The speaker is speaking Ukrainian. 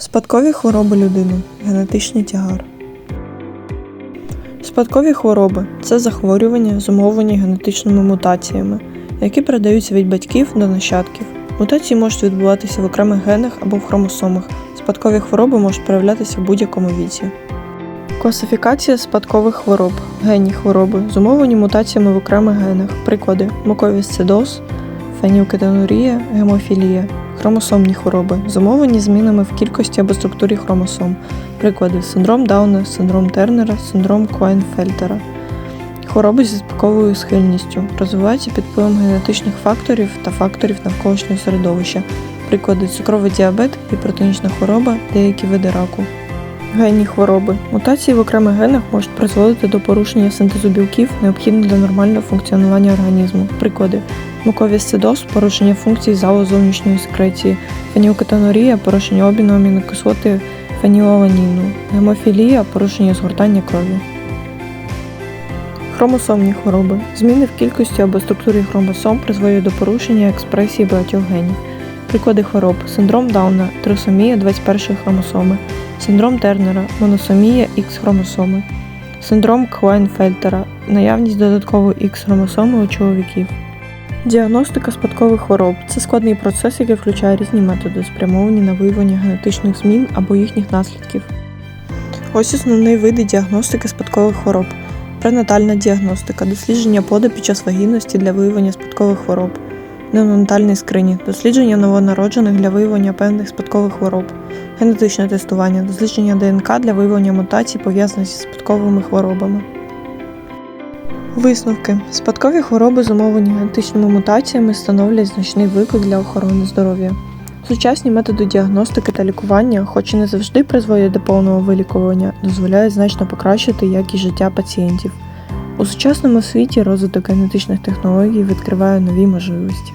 Спадкові хвороби людини. Генетичний тягар. Спадкові хвороби це захворювання, зумовлені генетичними мутаціями, які передаються від батьків до нащадків. Мутації можуть відбуватися в окремих генах або в хромосомах. Спадкові хвороби можуть проявлятися в будь-якому віці. Класифікація спадкових хвороб. Генні хвороби, зумовлені мутаціями в окремих генах. Приклади: муковісцидоз, фенілкетонурія, гемофілія. Хромосомні хвороби, зумовлені змінами в кількості або структурі хромосом. Приклади: синдром Дауна, синдром Тернера, синдром Куайнфельтера. Хвороби зі спадковою схильністю розвиваються під впливом генетичних факторів та факторів навколишнього середовища. Приклади: цукровий діабет, гіпертонічна хвороба, деякі види раку. Генні хвороби. Мутації в окремих генах можуть призводити до порушення синтезу білків, необхідних для нормального функціонування організму. Приклади: муковісцидоз – порушення функцій залу зовнішньої секреції, фенілкетонурія – порушення обміну амінокислоти фенілаланіну, гемофілія – порушення згортання крові. Хромосомні хвороби. Зміни в кількості або структурі хромосом призводять до порушення експресії багатьох генів. Приклади хвороб: синдром Дауна, трисомія 21 хромосоми, синдром Тернера, моносомія Х хромосоми, синдром Клайнфельтера, наявність додаткової Х хромосоми у чоловіків. Діагностика спадкових хвороб це складний процес, який включає різні методи, спрямовані на виявлення генетичних змін або їхніх наслідків. Ось основні види діагностики спадкових хвороб. Пренатальна діагностика, дослідження плода під час вагітності для виявлення спадкових хвороб, неонатальний скринінг, дослідження новонароджених для виявлення певних спадкових хвороб, генетичне тестування, дослідження ДНК для виявлення мутацій, пов'язаних зі спадковими хворобами. Висновки: спадкові хвороби, зумовлені генетичними мутаціями, становлять значний виклик для охорони здоров'я. Сучасні методи діагностики та лікування, хоч і не завжди призводять до повного вилікування, дозволяють значно покращити якість життя пацієнтів. У сучасному світі розвиток генетичних технологій відкриває нові можливості.